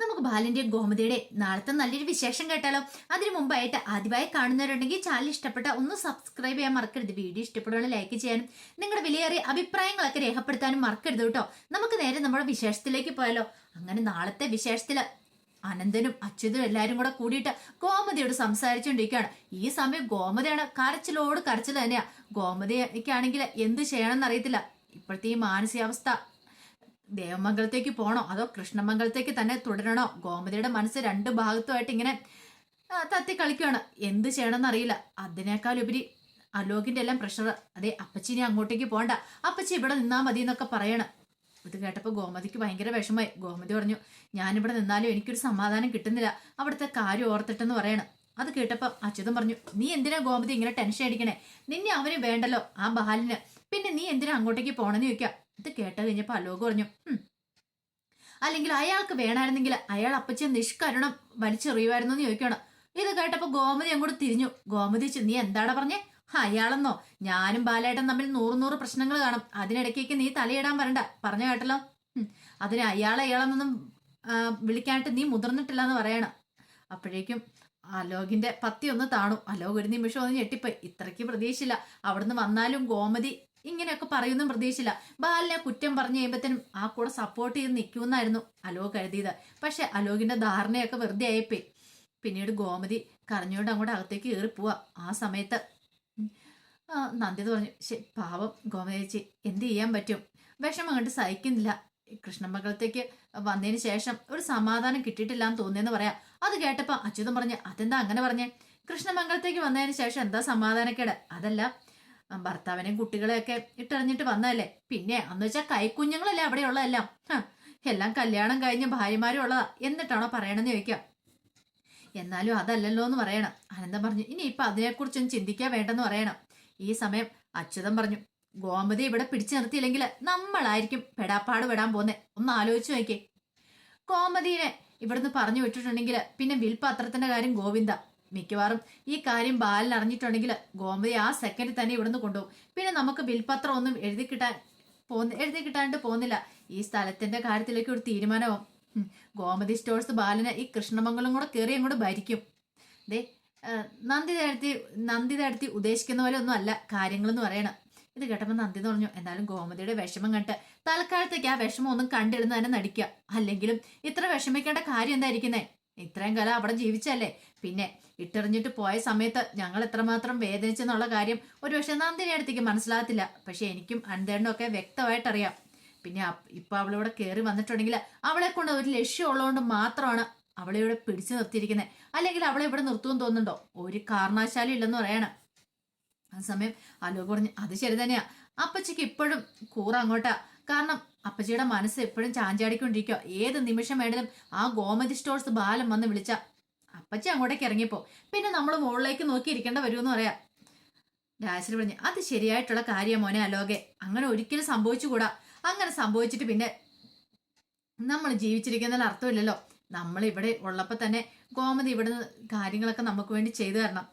നമുക്ക് ബാലിന്റെയും ഗോമതിയുടെ നാളത്തെ നല്ലൊരു വിശേഷം കേട്ടാലോ? അതിനു മുമ്പായിട്ട് ആദ്യമായി കാണുന്നവരുണ്ടെങ്കിൽ ചാനൽ ഇഷ്ടപ്പെട്ട ഒന്ന് സബ്സ്ക്രൈബ് ചെയ്യാൻ മറക്കരുത്. വീഡിയോ ഇഷ്ടപ്പെടുകയാണ് ലൈക്ക് ചെയ്യാനും നിങ്ങളുടെ വിലയേറിയ അഭിപ്രായങ്ങളൊക്കെ രേഖപ്പെടുത്താനും മറക്കരുത് കേട്ടോ. നമുക്ക് നേരെ നമ്മുടെ വിശേഷത്തിലേക്ക് പോയാലോ? അങ്ങനെ നാളത്തെ വിശേഷത്തിൽ അനന്തനും അച്യുതും എല്ലാരും കൂടെ കൂടിയിട്ട് ഗോമതിയോട് സംസാരിച്ചുകൊണ്ടിരിക്കുകയാണ് ഈ സമയം ഗോമതിയാണ് കരച്ചിലോട് കരച്ചിൽ തന്നെയാ. ഗോമതിക്കാണെങ്കിൽ എന്ത് ചെയ്യണമെന്ന് അറിയത്തില്ല. ഇപ്പോഴത്തെ ഈ മാനസികാവസ്ഥ ദേവമംഗലത്തേക്ക് പോകണോ അതോ കൃഷ്ണമംഗലത്തേക്ക് തന്നെ തുടരണോ? ഗോമതിയുടെ മനസ്സ് രണ്ട് ഭാഗത്തുമായിട്ട് ഇങ്ങനെ തത്തി കളിക്കുകയാണ് എന്ത് ചെയ്യണമെന്ന് അറിയില്ല അതിനേക്കാൾ ഉപരി അലോകിന്റെ എല്ലാം പ്രഷർ അതെ അപ്പച്ചിനെ അങ്ങോട്ടേക്ക് പോകണ്ട അപ്പച്ചി ഇവിടെ നിന്നാൽ മതി എന്നൊക്കെ പറയണം. ഇത് കേട്ടപ്പോൾ ഗോമതിക്ക് ഭയങ്കര വിഷമമായി. ഗോമതി പറഞ്ഞു ഞാനിവിടെ നിന്നാലും എനിക്കൊരു സമാധാനം കിട്ടുന്നില്ല. അവിടുത്തെ കാര്യം ഓർത്തിട്ടെന്ന് പറയണം. അത് കേട്ടപ്പോൾ അച്യുതൻ പറഞ്ഞു നീ എന്തിനാ ഗോമതി ഇങ്ങനെ ടെൻഷൻ അടിക്കണേ? നിന്നെ അവന് വേണ്ടല്ലോ ആ ബാലിന് പിന്നെ നീ എന്തിനാ അങ്ങോട്ടേക്ക് പോകണമെന്ന് ചോദിക്കാം ഇത് കേട്ട കഴിഞ്ഞപ്പോൾ അലോക് പറഞ്ഞു അല്ലെങ്കിൽ അയാൾക്ക് വേണമായിരുന്നെങ്കിൽ അയാൾ അപ്പച്ചൻ നിഷ്കരുണം വലിച്ചെറിയുമായിരുന്നു എന്ന് ചോദിക്കണം ഇത് കേട്ടപ്പോൾ ഗോമതി അങ്ങോട്ട് തിരിഞ്ഞു. ഗോമതി ചെന്ന് നീ എന്താണ് പറഞ്ഞേ? "ഹ, അയാളെന്നോ ഞാനും ബാലേട്ടൻ തമ്മിൽ നൂറ് നൂറ് പ്രശ്നങ്ങൾ കാണും. അതിനിടയ്ക്കേക്ക് നീ തലയിടാൻ വരണ്ട. പറഞ്ഞു കേട്ടല്ലോ? "ഹും, അതിന് അയാളെ അയാളെന്നൊന്നും വിളിക്കാനായിട്ട് നീ മുതിർന്നിട്ടില്ല എന്ന് പറയണം. അപ്പോഴേക്കും അലോകിന്റെ പത്തി ഒന്ന് താണു. അലോക് ഒരു നിമിഷം ഒന്ന് ഞെട്ടിപ്പോയി. ഇത്രയ്ക്ക് പ്രതീക്ഷയില്ല. അവിടുന്ന് വന്നാലും ഗോമതി ഇങ്ങനെയൊക്കെ പറയുന്നു പ്രതീക്ഷയില്ല ബാലിനെ കുറ്റം പറഞ്ഞു കഴിയുമ്പത്തേനും ആ കൂടെ സപ്പോർട്ട് ചെയ്ത് നിൽക്കുമെന്നായിരുന്നു അലോക് കരുതിയത്. പക്ഷെ അലോകിന്റെ ധാരണയൊക്കെ വെറുതെ ആയിപ്പോയി. പിന്നീട് ഗോമതി കരഞ്ഞുകൊണ്ട് അങ്ങോട്ട് അകത്തേക്ക് കയറി പോവാ. ആ സമയത്ത് നന്ദിത പറഞ്ഞു ശരി പാവം ഗോമതി ചേച്ചി എന്ത് ചെയ്യാൻ പറ്റും? വിഷമം അങ്ങോട്ട് സഹിക്കുന്നില്ല. കൃഷ്ണമംഗലത്തേക്ക് വന്നതിന് ശേഷം ഒരു സമാധാനം കിട്ടിയിട്ടില്ല എന്ന് തോന്നിയെന്ന് പറയാം. അത് കേട്ടപ്പോൾ അച്യുതം പറഞ്ഞു അതെന്താ അങ്ങനെ പറഞ്ഞേ? കൃഷ്ണമംഗലത്തേക്ക് വന്നതിന് ശേഷം എന്താ സമാധാനക്കേട്? അതല്ല ഭർത്താവിനെയും കുട്ടികളെയൊക്കെ ഇട്ടറിഞ്ഞിട്ട് വന്നതല്ലേ? പിന്നെ അന്ന് വെച്ചാൽ കൈക്കുഞ്ഞുങ്ങളല്ലേ അവിടെ ഉള്ളതെല്ലാം ഹ, എല്ലാം കല്യാണം കഴിഞ്ഞ ഭാര്യമാരും ഉള്ളതാ. എന്നിട്ടാണോ പറയണമെന്ന് ചോദിക്കാം. എന്നാലും അതല്ലല്ലോ എന്ന് പറയണം. അനന്തം പറഞ്ഞു ഇനി ഇപ്പൊ അതിനെക്കുറിച്ചൊന്നും ചിന്തിക്കാൻ വേണ്ടെന്ന് പറയണം. ഈ സമയം അച്യുതം പറഞ്ഞു ഗോമതി ഇവിടെ പിടിച്ചു നിർത്തിയില്ലെങ്കിൽ നമ്മളായിരിക്കും പെടാപ്പാട് വിടാൻ പോന്നെ. ഒന്ന് ആലോചിച്ചു നോക്കേ ഗോമതിനെ ഇവിടുന്ന് പറഞ്ഞു വിട്ടിട്ടുണ്ടെങ്കിൽ പിന്നെ വിൽപാത്രത്തിന്റെ കാര്യം ഗോവിന്ദ. മിക്കവാറും ഈ കാര്യം ബാലൻ അറിഞ്ഞിട്ടുണ്ടെങ്കിൽ ഗോമതി ആ സെക്കൻഡിൽ തന്നെ ഇവിടുന്ന് കൊണ്ടുപോകും. പിന്നെ നമുക്ക് ബിൽപത്രം ഒന്നും എഴുതി കിട്ടാൻ പോന്ന് എഴുതി കിട്ടാണ്ട് പോകുന്നില്ല. ഈ സ്ഥലത്തിന്റെ കാര്യത്തിലേക്ക് ഒരു തീരുമാനവും ഉം. ഗോമതി സ്റ്റോഴ്സ് ബാലന് ഈ കൃഷ്ണമംഗലം കൂടെ കയറി അങ്ങോട്ട് ഭരിക്കും. ദേ നന്ദി അടുത്തി നന്ദി അടുത്തി ഉദ്ദേശിക്കുന്ന പോലെ ഒന്നും അല്ല കാര്യങ്ങളെന്ന് പറയണം. ഇത് കേട്ടപ്പോൾ നന്ദി പറഞ്ഞു എന്നാലും ഗോമതിയുടെ വിഷമം കണ്ട് തൽക്കാലത്തേക്ക് ആ വിഷമം ഒന്നും കണ്ടിടുന്ന തന്നെ നടിക്കുക. അല്ലെങ്കിലും ഇത്ര വിഷമിക്കേണ്ട കാര്യം എന്തായിരിക്കുന്നേ? ഇത്രയും കാലം അവിടെ ജീവിച്ചല്ലേ? പിന്നെ ഇട്ടെറിഞ്ഞിട്ട് പോയ സമയത്ത് ഞങ്ങൾ എത്രമാത്രം വേദനിച്ചെന്നുള്ള കാര്യം ഒരുപക്ഷെ നന്ദിനി അടുത്തേക്ക് മനസ്സിലാകത്തില്ല. പക്ഷെ എനിക്കും അനന്തേണ്ണും ഒക്കെ വ്യക്തമായിട്ടറിയാം. പിന്നെ ഇപ്പൊ അവളിവിടെ കയറി വന്നിട്ടുണ്ടെങ്കിൽ അവളെ കൊണ്ട് ഒരു ലക്ഷ്യം ഉള്ളതുകൊണ്ട് മാത്രമാണ് അവളെ ഇവിടെ പിടിച്ചു നിർത്തിയിരിക്കുന്നത്. അല്ലെങ്കിൽ അവളെ ഇവിടെ നിർത്തുമെന്ന് തോന്നുന്നുണ്ടോ? ഒരു കാരണവശാലും ഇല്ലെന്ന് പറയണം. ആ സമയം അലോ പറഞ്ഞു അത് ശരി തന്നെയാ. അപ്പച്ചിക്ക് ഇപ്പോഴും കൂറ അങ്ങോട്ടാ. കാരണം അപ്പച്ചിയുടെ മനസ്സ് എപ്പോഴും ചാഞ്ചാടിക്കൊണ്ടിരിക്കുക ഏത് നിമിഷം വേണേലും ആ ഗോമതി സ്റ്റോഴ്സ് ബാലം വന്ന് വിളിച്ച അപ്പച്ചി അങ്ങോട്ടേക്ക് ഇറങ്ങിപ്പോ പിന്നെ നമ്മൾ മുകളിലേക്ക് നോക്കി ഇരിക്കേണ്ട വരുമെന്ന് പറയാം. രാജശ്രീ പറഞ്ഞു അത് ശരിയായിട്ടുള്ള കാര്യം മോനെ അലോകെ. അങ്ങനെ ഒരിക്കലും സംഭവിച്ചുകൂടാ. അങ്ങനെ സംഭവിച്ചിട്ട് പിന്നെ നമ്മൾ ജീവിച്ചിരിക്കുന്നതിൽ അർത്ഥമില്ലല്ലോ. നമ്മൾ ഇവിടെ ഉള്ളപ്പോൾ തന്നെ ഗോമതി ഇവിടുന്ന് കാര്യങ്ങളൊക്കെ നമുക്ക് വേണ്ടി ചെയ്തു തരണം.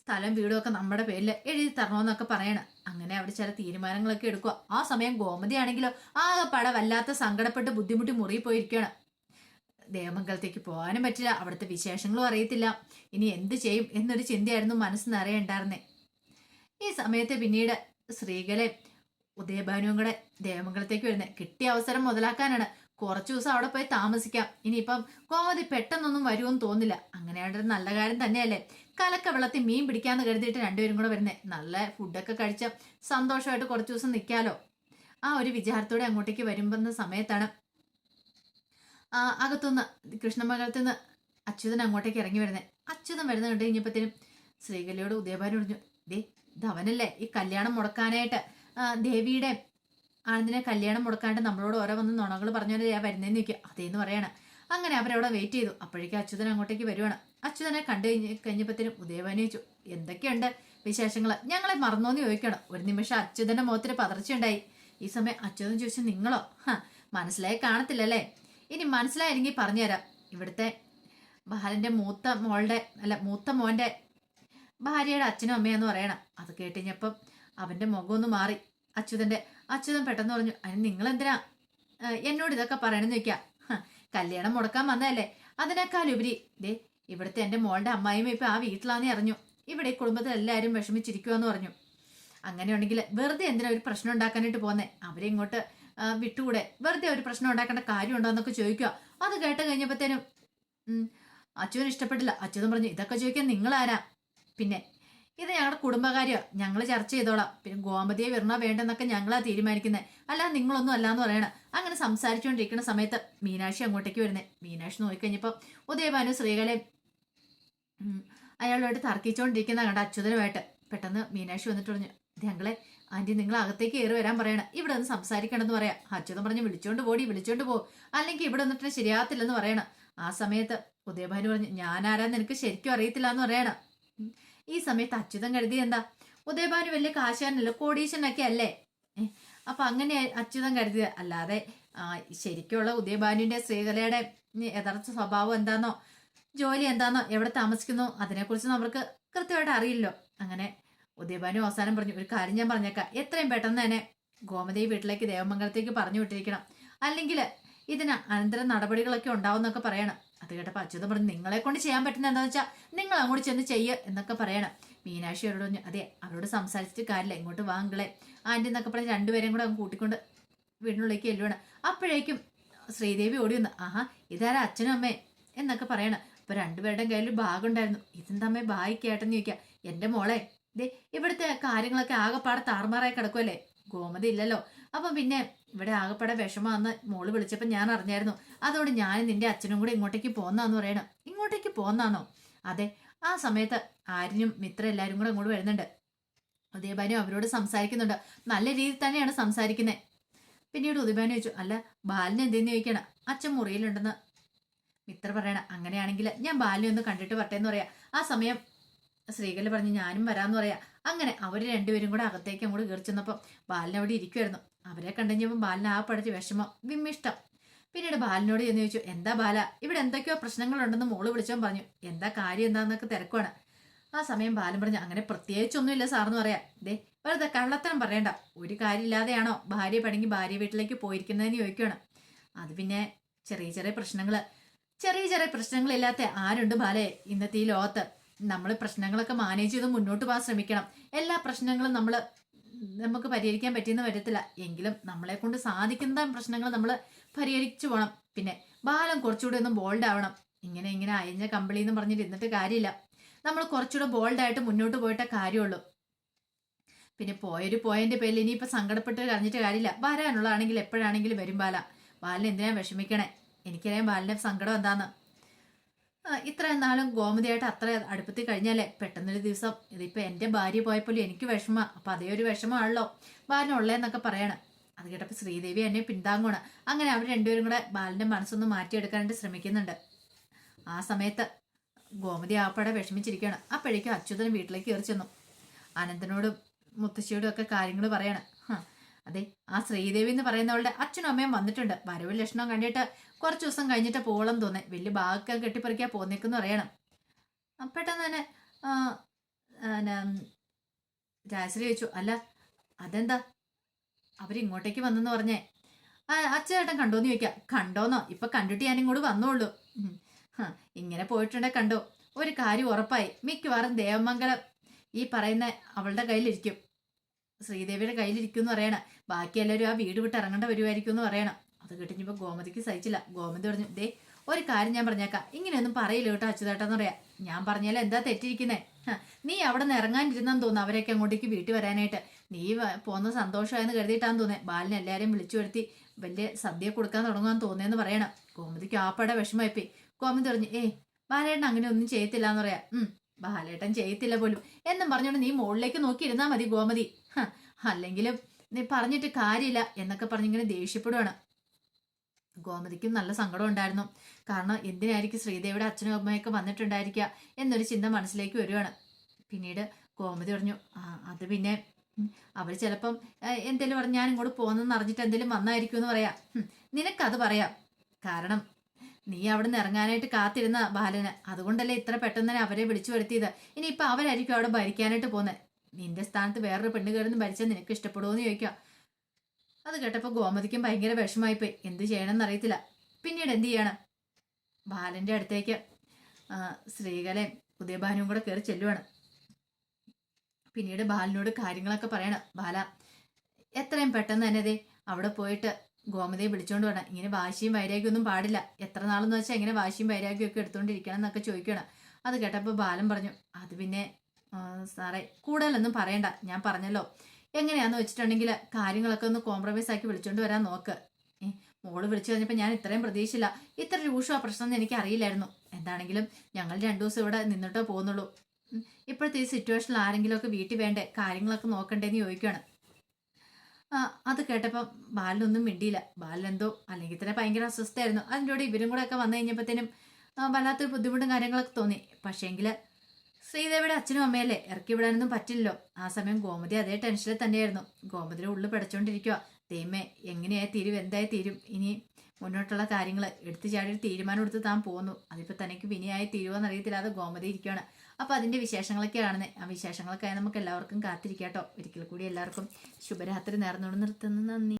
സ്ഥലം വീടും ഒക്കെ നമ്മുടെ പേരിൽ എഴുതി തരണമെന്നൊക്കെ പറയണം. അങ്ങനെ അവിടെ ചില തീരുമാനങ്ങളൊക്കെ എടുക്കുക. ആ സമയം ഗോമതി ആണെങ്കിലോ ആകെ പട വല്ലാത്ത സങ്കടപ്പെട്ട് ബുദ്ധിമുട്ടി മുറിയിൽ പോയിരിക്കുകയാണ് ദേവമംഗലത്തേക്ക് പോകാനും പറ്റില്ല. അവിടുത്തെ വിശേഷങ്ങളും അറിയത്തില്ല. ഇനി എന്ത് ചെയ്യും എന്നൊരു ചിന്തയായിരുന്നു മനസ്സ് നിറയുണ്ടായിരുന്നേ ഈ സമയത്ത് പിന്നീട് സ്ത്രീകളെ ഉദയഭാനുവും കൂടെ ദേവമംഗലത്തേക്ക് വരുന്നത് കിട്ടിയ അവസരം മുതലാക്കാനാണ്. കുറച്ച് ദിവസം അവിടെ പോയി താമസിക്കാം. ഇനിയിപ്പം കോമതി പെട്ടെന്നൊന്നും വരുമെന്ന് തോന്നില്ല അങ്ങനെയാണ്ട് ഒരു നല്ല കാര്യം തന്നെയല്ലേ. കലക്ക വെള്ളത്തിൽ മീൻ പിടിക്കാന്ന് കരുതിയിട്ട് രണ്ടുപേരും കൂടെ വരുന്നത് നല്ല ഫുഡൊക്കെ കഴിച്ച സന്തോഷമായിട്ട് കുറച്ച് ദിവസം നിൽക്കാലോ ആ ഒരു വിചാരത്തോടെ അങ്ങോട്ടേക്ക് വരുമ്പെന്ന സമയത്താണ് അകത്തുനിന്ന് കൃഷ്ണമംഗലത്ത് നിന്ന് അച്യുതൻ അങ്ങോട്ടേക്ക് ഇറങ്ങി വരുന്നത് അച്യുതൻ വരുന്ന കണ്ടു കഴിഞ്ഞപ്പോഴത്തേനും ശ്രീകലയോട് ഉദയഭാൻ പറഞ്ഞു ദേ ഇത് അവനല്ലേ ഈ കല്യാണം മുടക്കാനായിട്ട്? ദേവിയുടെ ആനന്ദിനെ കല്യാണം മുടക്കാണ്ട് നമ്മളോട് ഓരോ വന്ന് നുണകൾ പറഞ്ഞു ഞാൻ വരുന്നതെന്ന് നിൽക്കുക അതേന്ന് പറയാണ്. അങ്ങനെ അവരവിടെ വെയിറ്റ് ചെയ്തു. അപ്പോഴേക്കും അച്യുതൻ അങ്ങോട്ടേക്ക് വരുവാണ്. അച്യുതനെ കണ്ടു കഴിഞ്ഞ് കഴിഞ്ഞപ്പോഴത്തേനും ഉദയഭാനു ചോദിച്ചു എന്തൊക്കെയുണ്ട് വിശേഷങ്ങൾ ഞങ്ങളെ മറന്നോന്ന് ചോദിക്കണം. ഒരു നിമിഷം അച്യുതന്റെ മുഖത്തിന് പതർച്ചയുണ്ടായി. ഈ സമയം അച്യുതൻ ചോദിച്ചു നിങ്ങളോ? മനസ്സിലായി കാണത്തില്ലല്ലേ? ഇനി മനസ്സിലായിരുന്നെങ്കിൽ പറഞ്ഞുതരാം. ഇവിടുത്തെ ബാലന്റെ മൂത്ത മോളുടെ അല്ല മൂത്ത മോന്റെ ഭാര്യയുടെ അച്ഛനും അമ്മയെന്ന് പറയണം. അത് കേട്ടുകഴിഞ്ഞപ്പം അവന്റെ മുഖം ഒന്ന് മാറി. അച്യുതന്റെ അച്യുതൻ പെട്ടെന്ന് പറഞ്ഞു അതിന് നിങ്ങൾ എന്തിനാ എന്നോട് ഇതൊക്കെ പറയണമെന്ന് ചോദിക്കാം. കല്യാണം മുടക്കാൻ വന്നതല്ലേ? അതിനേക്കാൾ ഉപരി ദേ ഇവിടുത്തെ എന്റെ മോളുടെ അമ്മായിയും ഇപ്പം ആ വീട്ടിലാണെന്ന് അറിഞ്ഞു. ഇവിടെ ഈ കുടുംബത്തിൽ എല്ലാവരും വിഷമിച്ചിരിക്കുമെന്ന് പറഞ്ഞു. അങ്ങനെയുണ്ടെങ്കിൽ വെറുതെ എന്തിനാ ഒരു പ്രശ്നം ഉണ്ടാക്കാനായിട്ട് പോന്നെ അവരെ ഇങ്ങോട്ട് വിട്ടുകൂടെ വെറുതെ ഒരു പ്രശ്നം ഉണ്ടാക്കേണ്ട കാര്യമുണ്ടോ എന്നൊക്കെ ചോദിക്കുക. അത് കേട്ട് കഴിഞ്ഞപ്പോഴത്തേനും അച്ഛനും ഇഷ്ടപ്പെട്ടില്ല. അച്ഛനും പറഞ്ഞു ഇതൊക്കെ ചോദിക്കാൻ നിങ്ങളാരാ? പിന്നെ ഇത് ഞങ്ങളുടെ കുടുംബകാര്യമാണ് ഞങ്ങൾ ചർച്ച ചെയ്തോളാം. പിന്നെ ഗോമതിയെ വരണോ വേണ്ടെന്നൊക്കെ ഞങ്ങളാ തീരുമാനിക്കുന്നത് അല്ല നിങ്ങളൊന്നും അല്ലാന്ന് പറയണം അങ്ങനെ സംസാരിച്ചുകൊണ്ടിരിക്കുന്ന സമയത്ത് മീനാക്ഷി അങ്ങോട്ടേക്ക് വരുന്നത് മീനാക്ഷി നോക്കിക്കഴിഞ്ഞപ്പോൾ ഉദയഭാനു ശ്രീകലയും ഉം, അയാളുമായിട്ട് തർക്കിച്ചുകൊണ്ടിരിക്കുന്ന കണ്ട അച്യുതനുമായിട്ട് പെട്ടെന്ന് മീനാക്ഷി വന്നിട്ട് പറഞ്ഞു ഞങ്ങളെ ആന്റി നിങ്ങൾ അകത്തേക്ക് കയറി വരാൻ പറയണം. ഇവിടെ ഒന്ന് സംസാരിക്കണമെന്ന് പറയാം. അച്യുതൻ പറഞ്ഞ് വിളിച്ചോണ്ട് പോടി വിളിച്ചോണ്ട് പോ. അല്ലെങ്കിൽ ഇവിടെ വന്നിട്ട് ശരിയാകത്തില്ലെന്ന് പറയണം. ആ സമയത്ത് ഉദയഭാനു പറഞ്ഞു ഞാനാരാ? നിനക്ക് ശരിക്കും അറിയത്തില്ല എന്ന് പറയണം ഈ സമയത്ത് അച്യുതം കരുതി എന്താ? ഉദയഭാനു വലിയ കാശാനല്ല കോടീശനൊക്കെ അല്ലേ? അപ്പൊ അങ്ങനെ അച്യുതം കരുതി അല്ലാതെ ശരിക്കുള്ള ഉദയഭാനുവിന്റെ ശ്രീകലയുടെ യഥാർത്ഥ സ്വഭാവം എന്താന്നോ ജോലി എന്താന്നോ എവിടെ താമസിക്കുന്നു അതിനെക്കുറിച്ച് നമുക്ക് കൃത്യമായിട്ട് അറിയില്ലോ അങ്ങനെ ഉദയഭാനു അവസാനം പറഞ്ഞു ഒരു കാര്യം ഞാൻ പറഞ്ഞേക്കാം. എത്രയും പെട്ടെന്ന് തന്നെ ഗോമതി വീട്ടിലേക്ക് ദേവമംഗലത്തേക്ക് പറഞ്ഞു വിട്ടിരിക്കണം. അല്ലെങ്കിൽ ഇതിന് അനന്തര നടപടികളൊക്കെ ഉണ്ടാവുമെന്നൊക്കെ പറയണം. അത് കേട്ടപ്പോൾ അച്യുതം പറഞ്ഞു നിങ്ങളെ കൊണ്ട് ചെയ്യാൻ പറ്റുന്ന എന്താണെന്ന് വെച്ചാൽ നിങ്ങൾ അങ്ങോട്ട് ചെന്ന് ചെയ്യ് എന്നൊക്കെ പറയണം. മീനാക്ഷി അവരോട് പറഞ്ഞു അതെ അവരോട് സംസാരിച്ചിട്ട് കാര്യമില്ല. ഇങ്ങോട്ട് വാങ്ങളെ ആന്റി എന്നൊക്കെ പറഞ്ഞ് രണ്ടുപേരെയും കൂടെ അങ്ങ് കൂട്ടിക്കൊണ്ട് വീടിനുള്ളിലേക്ക് എല്ലുവാണ് അപ്പോഴേക്കും ശ്രീദേവി ഓടി വന്നു ആഹാ ഇതാരാ അച്ഛനും അമ്മേ എന്നൊക്കെ പറയണം. അപ്പൊ രണ്ടുപേരുടെയും കയ്യിൽ ഭാഗം ഉണ്ടായിരുന്നു ഇതെന്താ അമ്മേ ബായിക്കേട്ടെന്ന് ചോദിക്കാം എന്റെ മോളെ ദേ ഇവിടുത്തെ കാര്യങ്ങളൊക്കെ ആകെപ്പാടെ താറുമാറായി കിടക്കുമല്ലേ ഗോമതി ഇല്ലല്ലോ. അപ്പം പിന്നെ ഇവിടെ ആകെപ്പാടെ വിഷമാന്ന് മോൾ വിളിച്ചപ്പോൾ ഞാൻ അറിഞ്ഞായിരുന്നു. അതുകൊണ്ട് ഞാൻ നിന്റെ അച്ഛനും കൂടെ ഇങ്ങോട്ടേക്ക് പോന്നാന്ന് പറയണം. ഇങ്ങോട്ടേക്ക് പോന്നാന്നോ? അതെ ആ സമയത്ത് ആര്യനും മിത്ര എല്ലാവരും കൂടെ അങ്ങോട്ട് വരുന്നുണ്ട്. ഉദയഭാനും അവരോട് സംസാരിക്കുന്നുണ്ട്. നല്ല രീതിയിൽ തന്നെയാണ് സംസാരിക്കുന്നത് പിന്നീട് ഉദയഭാനു ചോദിച്ചു അല്ല ബാലിന് എന്തെന്ന് ചോദിക്കണം? അച്ഛൻ മുറിയിലുണ്ടെന്ന്. മിത്ര പറയണ അങ്ങനെയാണെങ്കിൽ ഞാൻ ബാലിനെ ഒന്ന് കണ്ടിട്ട് വരട്ടെ എന്ന് പറയാം. ആ സമയം ശ്രീകല പറഞ്ഞ് ഞാനും വരാമെന്ന് പറയാം. അങ്ങനെ അവർ രണ്ടുപേരും കൂടെ അകത്തേക്ക് അങ്ങോട്ട് കയറി ചെന്നപ്പോൾ ബാലിന് അവിടെ ഇരിക്കുമായിരുന്നു അവരെ കണ്ടുകഴിഞ്ഞപ്പോൾ ബാലിന് ആ പഠിച്ച് വിഷമം വിമ്മിഷ്ടം. പിന്നീട് ബാലനോട് ചെന്ന് ചോദിച്ചു എന്താ ബാല? ഇവിടെ എന്തൊക്കെയോ പ്രശ്നങ്ങളുണ്ടെന്ന് മോൾ വിളിച്ചോ പറഞ്ഞു. എന്താ കാര്യം എന്താന്നൊക്കെ തിരക്കുവാണ്. ആ സമയം ബാലൻ പറഞ്ഞു അങ്ങനെ പ്രത്യേകിച്ചൊന്നുമില്ല സാറെന്ന് പറയാം. ദേ വെറുതെ കള്ളത്തരം പറയണ്ട. ഒരു കാര്യമില്ലാതെയാണോ ഭാര്യ പടങ്ങി ഭാര്യ വീട്ടിലേക്ക് പോയിരിക്കുന്നതെന്ന് ചോദിക്കുകയാണ് അത് പിന്നെ ചെറിയ ചെറിയ പ്രശ്നങ്ങൾ ചെറിയ ചെറിയ പ്രശ്നങ്ങളില്ലാത്ത ആരുണ്ട് ബാലേ ഇന്നത്തെ ഈ ലോകത്ത്? നമ്മൾ പ്രശ്നങ്ങളൊക്കെ മാനേജ് ചെയ്ത് മുന്നോട്ട് പോകാൻ ശ്രമിക്കണം. എല്ലാ പ്രശ്നങ്ങളും നമ്മൾ നമുക്ക് പരിഹരിക്കാൻ പറ്റിയെന്ന് വരത്തില്ല. എങ്കിലും നമ്മളെ കൊണ്ട് സാധിക്കുന്ന പ്രശ്നങ്ങൾ നമ്മൾ പരിഹരിച്ചു പോകണം പിന്നെ ബാലം കുറച്ചുകൂടെ ഒന്ന് ബോൾഡ് ആവണം. ഇങ്ങനെ ഇങ്ങനെ അയഞ്ഞ കമ്പിളി എന്ന് പറഞ്ഞിട്ട് ഇന്നത്തെ കാര്യമില്ല. നമ്മൾ കുറച്ചുകൂടെ ബോൾഡായിട്ട് മുന്നോട്ട് പോയിട്ടേ കാര്യമുള്ളൂ. പിന്നെ പോയൊരു പോയതിന്റെ പേരിൽ ഇനിയിപ്പോൾ സങ്കടപ്പെട്ട് കരഞ്ഞിട്ട് കാര്യമില്ല. വരാനുള്ളതാണെങ്കിൽ എപ്പോഴാണെങ്കിലും വരും ബാല. ബാലിന് എന്തിനാ വിഷമിക്കണേ? എനിക്കറിയാം ബാലിന്റെ സങ്കടം എന്താന്ന്. ആ, ഇത്രയും നാളും ഗോമതിയായിട്ട് അത്ര അടുപ്പത്തിൽ കഴിഞ്ഞാലേ പെട്ടെന്നൊരു ദിവസം ഇതിപ്പോൾ എന്റെ ഭാര്യ പോയപ്പോലും എനിക്ക് വിഷമ അപ്പം അതേ ഒരു വിഷമമാണല്ലോ. ബാലിനുള്ളതെന്നൊക്കെ പറയണം. അത് കേട്ടപ്പോൾ ശ്രീദേവി എന്നെ പിന്താങ്ങുകയാണ് അങ്ങനെ അവർ രണ്ടുപേരും കൂടെ ബാലന്റെ മനസ്സൊന്ന് മാറ്റിയെടുക്കാനായിട്ട് ശ്രമിക്കുന്നുണ്ട്. ആ സമയത്ത് ഗോമതി ആപ്പാടെ വിഷമിച്ചിരിക്കുകയാണ്. അപ്പോഴേക്കും അച്യുതൻ വീട്ടിലേക്ക് കയറി ചെന്നു. അനന്തനോടും മുത്തശ്ശിയോടും ഒക്കെ കാര്യങ്ങൾ പറയണം. അതെ ആ ശ്രീദേവി എന്ന് പറയുന്നവളുടെ അച്ഛനും അമ്മയും വന്നിട്ടുണ്ട്. വരവ് ലക്ഷണം കണ്ടിട്ട് കുറച്ച് ദിവസം കഴിഞ്ഞിട്ട് പോകണം തോന്നേ. വലിയ ബാഗൊക്കെ കെട്ടിപ്പറിക്കാൻ പോന്നേക്കെന്ന് പറയണം. പെട്ടെന്ന് തന്നെ രാജശ്രീ ചോദിച്ചു അല്ല അതെന്താ? അവരിങ്ങോട്ടേക്ക് വന്നെന്ന് പറഞ്ഞേ. അച്ഛേട്ടൻ കണ്ടോന്ന് ചോദിക്കാം. കണ്ടോന്നോ? ഇപ്പൊ കണ്ടിട്ട് ഞാൻ ഇങ്ങോട്ട് വന്നോളൂ. ഇങ്ങനെ പോയിട്ടുണ്ടെ കണ്ടോ. ഒരു കാര്യം ഉറപ്പായി. മിക്കവാറും ദേവമംഗലം ഈ പറയുന്ന അവളുടെ കയ്യിലിരിക്കും. ശ്രീദേവിയുടെ കയ്യിലിരിക്കും എന്ന് പറയണം. ബാക്കി എല്ലാവരും ആ വീട് വിട്ട് ഇറങ്ങേണ്ട വരുമായിരിക്കും എന്ന് പറയണം. അത് കേട്ടിപ്പോ ഗോമതിക്ക് സഹിച്ചില്ല. ഗോമതി പറഞ്ഞു ദേ ഒരു കാര്യം ഞാൻ പറഞ്ഞേക്കാം. ഇങ്ങനെയൊന്നും പറയില്ല കേട്ടോ അച്യുതേട്ടെന്ന് പറയാം ഞാൻ പറഞ്ഞാലും എന്താ തെറ്റിരിക്കുന്നേ നീ അവിടെ നിന്ന് ഇറങ്ങാനിരുന്നെന്ന് തോന്നുന്നു അവരൊക്കെ അങ്ങോട്ടേക്ക് വീട്ടിൽ വരാനായിട്ട്. നീ പോകുന്ന സന്തോഷമായെന്ന് കരുതിയിട്ടാന്ന് തോന്നേ. ബാലിനെ എല്ലാവരെയും വിളിച്ചു വരുത്തി വലിയ സദ്യ കൊടുക്കാൻ തുടങ്ങാൻ തോന്നിയെന്ന് പറയണം. ഗോമതിക്ക് ആപ്പയുടെ വിഷമമായിപ്പോയി. ഗോമതി പറഞ്ഞു ഏ ബാലേട്ടൻ അങ്ങനെ ഒന്നും ചെയ്യത്തില്ല എന്ന് പറയാം. ഉം ബാലേട്ടൻ ചെയ്യത്തില്ല പോലും. എന്നും പറഞ്ഞോണ്ട് നീ മുകളിലേക്ക് നോക്കി മതി ഗോമതി. അല്ലെങ്കിലും നീ പറഞ്ഞിട്ട് കാര്യമില്ല എന്നൊക്കെ പറഞ്ഞിങ്ങനെ ദേഷ്യപ്പെടുവാണ്. ഗോമതിക്കും നല്ല സങ്കടം ഉണ്ടായിരുന്നു. കാരണം എന്തിനായിരിക്കും ശ്രീദേവിയുടെ അച്ഛനും അമ്മയൊക്കെ വന്നിട്ടുണ്ടായിരിക്കുക എന്നൊരു ചിന്ത മനസ്സിലേക്ക് വരുവാണ്. പിന്നീട് ഗോമതി പറഞ്ഞു അത് പിന്നെ അവർ ചിലപ്പം എന്തേലും പറഞ്ഞു ഞാൻ ഇങ്ങോട്ട് പോകുന്നെന്ന് അറിഞ്ഞിട്ട് എന്തേലും വന്നായിരിക്കും എന്ന് പറയാം. നിനക്കത് പറയാം. കാരണം നീ അവിടെ നിന്ന് ഇറങ്ങാനായിട്ട് കാത്തിരുന്ന ബാലന്. അതുകൊണ്ടല്ലേ ഇത്ര പെട്ടെന്ന് തന്നെ അവരെ വിളിച്ചു വരുത്തിയത്. ഇനിയിപ്പോൾ അവരായിരിക്കും അവിടെ ഭരിക്കാനായിട്ട് പോകുന്നത്. നിന്റെ സ്ഥാനത്ത് വേറൊരു പെണ്ണ് കയറുന്ന ഭരിച്ചാൽ നിനക്ക് ഇഷ്ടപ്പെടുമോ എന്ന് ചോദിക്കാം അത് കേട്ടപ്പോൾ ഗോമതിക്കും ഭയങ്കര വിഷമായിപ്പോയി എന്ത് ചെയ്യണമെന്ന് അറിയത്തില്ല പിന്നീട് എന്ത് ചെയ്യണം? ബാലന്റെ അടുത്തേക്ക് ശ്രീകലയും ഉദയഭാനുവും കൂടെ കയറി ചെല്ലുവാണ്. പിന്നീട് ബാലനോട് കാര്യങ്ങളൊക്കെ പറയണം. ബാല എത്രയും പെട്ടെന്ന് തന്നെ ദേ അവിടെ പോയിട്ട് ഗോമതിയെ വിളിച്ചോണ്ട് വേണം ഇങ്ങനെ വാശിയും വൈരാഗ്യം ഒന്നും പാടില്ല. എത്ര നാളെന്ന് വെച്ചാൽ ഇങ്ങനെ വാശിയും വൈരാഗ്യം ഒക്കെ എടുത്തോണ്ടിരിക്കണം എന്നൊക്കെ ചോദിക്കണം അത് കേട്ടപ്പോൾ ബാലൻ പറഞ്ഞു അത് പിന്നെ സാറേ കൂടുതലൊന്നും പറയണ്ട. ഞാൻ പറഞ്ഞല്ലോ. എങ്ങനെയാന്ന് വെച്ചിട്ടുണ്ടെങ്കിൽ കാര്യങ്ങളൊക്കെ ഒന്ന് കോംപ്രമൈസ് ആക്കി വിളിച്ചോണ്ട് വരാൻ നോക്ക്. മോൾ വിളിച്ചു കഴിഞ്ഞപ്പോൾ ഞാൻ ഇത്രയും പ്രതീക്ഷയില്ല. ഇത്ര രൂക്ഷ പ്രശ്നം എന്ന് എനിക്ക് അറിയില്ലായിരുന്നു എന്താണെങ്കിലും ഞങ്ങൾ രണ്ടു ദിവസം ഇവിടെ നിന്നിട്ടേ പോകുന്നുള്ളൂ. ഇപ്പോഴത്തെ ഈ സിറ്റുവേഷനിൽ ആരെങ്കിലുമൊക്കെ വീട്ടിൽ വേണ്ടേ? കാര്യങ്ങളൊക്കെ നോക്കണ്ടേന്ന് ചോദിക്കുകയാണ് അത് കേട്ടപ്പം ബാലനൊന്നും മിണ്ടിയില്ല. ബാലനെന്തോ അല്ലെങ്കിൽ തന്നെ ഭയങ്കര അസ്വസ്ഥയായിരുന്നു. അതിന്റെ കൂടെ ഇവരും കൂടെ ഒക്കെ വന്നു കഴിഞ്ഞപ്പോഴത്തേനും വല്ലാത്തൊരു ബുദ്ധിമുട്ടും കാര്യങ്ങളൊക്കെ തോന്നി. പക്ഷേങ്കിൽ ശ്രീദേവിയുടെ അച്ഛനും അമ്മയല്ലേ? ഇറക്കി വിടാനൊന്നും പറ്റില്ലല്ലോ. ആ സമയം ഗോമതി അതേ ടെൻഷനിൽ തന്നെയായിരുന്നു. ഗോമതിയുടെ ഉള്ളിൽ പഠിച്ചുകൊണ്ടിരിക്കുക ദൈവമേ എങ്ങനെയായി തീരും? എന്തായി തീരും? ഇനി മുന്നോട്ടുള്ള കാര്യങ്ങൾ എടുത്തു ചാടി ഒരു തീരുമാനം എടുത്ത് താൻ പോകുന്നു അതിപ്പോൾ തനിക്ക് വിനിയായി തീരുമോന്ന് അറിയത്തില്ലാതെ ഗോമതി ഇരിക്കുകയാണ് അപ്പോൾ അതിന്റെ വിശേഷങ്ങളൊക്കെ കാണുന്നത് ആ വിശേഷങ്ങളൊക്കെ നമുക്ക് എല്ലാവർക്കും കാത്തിരിക്കാട്ടോ. ഒരിക്കൽ കൂടി എല്ലാവർക്കും ശുഭരാത്രി നേർന്നുകൊണ്ട് നിർത്തുന്നു. നന്ദി.